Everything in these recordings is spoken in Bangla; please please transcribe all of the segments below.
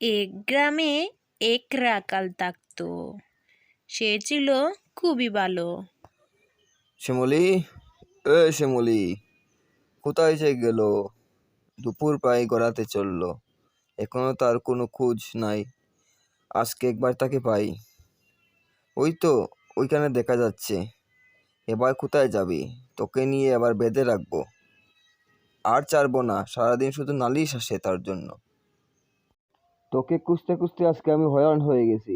এক গ্রামে এক রাকাল থাকত। সে ছিল খুবই ভালো। শ্যামলি, এ শ্যামলি, কোথায় যে গেল? দুপুর প্রায় গড়াতে চলল। এখনও তার কোনো খোঁজ নাই। আজকে একবার তাকে পাই। ওই তো, ওইখানে দেখা যাচ্ছে। এবার কোথায় যাবি? তোকে নিয়ে এবার বেঁধে রাখব। আর ছাড়বো না, সারাদিন শুধু নালিশ আসে তার জন্য। তোকে খুঁজতে খুঁজতে আজকে আমি হয়রান হয়ে গেছি।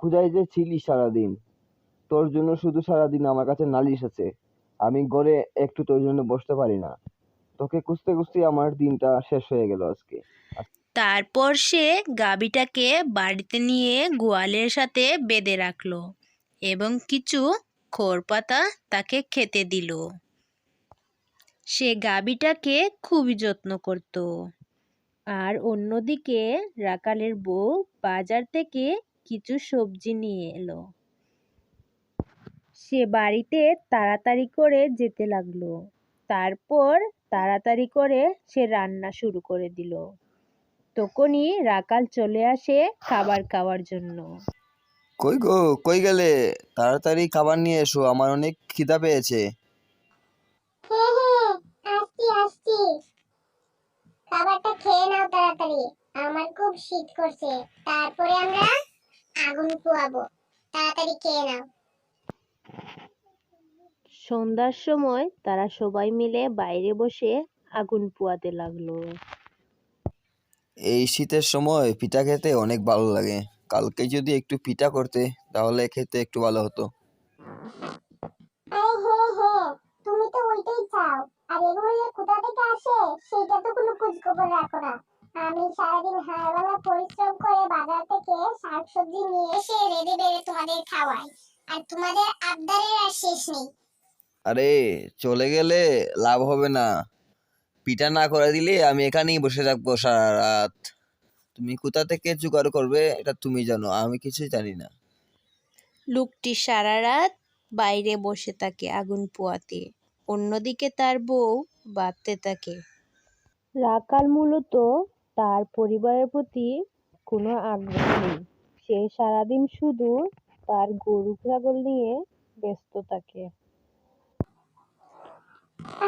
কোথায় যে ছিলি সারাদিন। তোর জন্য শুধু সারাদিন আমার কাছে নালিশ আছে। আমি ঘরে একটু তোর জন্য বসতে পারি না। তোকে খুঁজতে খুঁজতে আমার দিনটা শেষ হয়ে গেল আজকে। তারপর সে গাবিটাকে বাড়িতে নিয়ে গোয়ালের সাথে বেঁধে রাখল এবং কিছু খড়পাতা তাকে খেতে দিল। সে গাবিটাকে খুবই যত্ন করত। আর অন্যদিকে রাকালের বউ বাজার থেকে কিছু সবজি নিয়ে এলো। সে বাড়িতে তাড়াতাড়ি করে যেতে লাগল। তারপর তাড়াতাড়ি করে সে রান্না শুরু করে দিল। তখনই রাকাল চলে আসে খাবার খাওয়ার জন্য। কই গো, কই গেলে? তাড়াতাড়ি খাবার নিয়ে এসো, আমার অনেক খিদা পেয়েছে। খেয়ে নাও তাড়াতাড়ি। আমার খুব শীত করছে। তারপরে আমরা আগুন পোয়াবো। তাড়াতাড়ি খেয়ে নাও। সন্ধ্যার সময় তারা সবাই মিলে বাইরে বসে আগুন পোয়াতে লাগল। এই শীতের সময় পিঠা খেতে অনেক ভালো লাগে। কালকে যদি একটু পিঠা করতে তাহলে খেতে একটু ভালো হতো। আমি সারাদিন পরিশ্রম করে বাজার থেকে শাকসবজি নিয়ে এসে রেডি বেড়ে তোমাদের খাওয়াই। আর তোমাদের আবদারের আর শেষ নেই। আরে চলে গেলে লাভ হবে না। পিঠা না করে দিলে আমি এখানেই বসে থাকব সারা রাত তুমি কোথা থেকে জোগাড় করবে এটা তুমি জানো আমি কিছুই জানি না। লোকটি সারা রাত বাইরে বসে থাকে আগুন পোয়াতে। অন্যদিকে তার বউ বাঁধতে থাকে। রাকাল মূলত তার পরিবারের প্রতি কোনো আগ্রহ নেই। সে সারাদিন শুধু তার গরু ছাগল নিয়ে ব্যস্ত থাকে।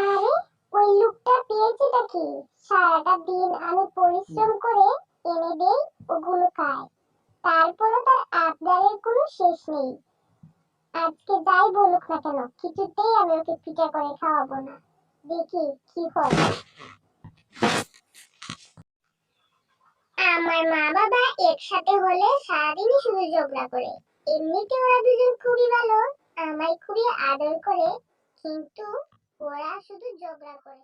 আরে, ওই লোকটা পেয়েছিটা কি সারাটা দিন আমি পরিশ্রম করে এনে দেই, ওগুলো খায়। তারপরে তার আবদারের কোনো শেষ নেই। আজকে যাই বলুক না কেন, কিছুতেই আমি ওকে পিঠা করে খাওয়াবো না। দেখি কি হয়। আমার মা বাবা একসাথে হলে সারাদিনই শুধু ঝগড়া করে। এমনিতে ওরা দুজন খুবই ভালো, আমায় খুবই আদর করে, কিন্তু ওরা শুধু ঝগড়া করে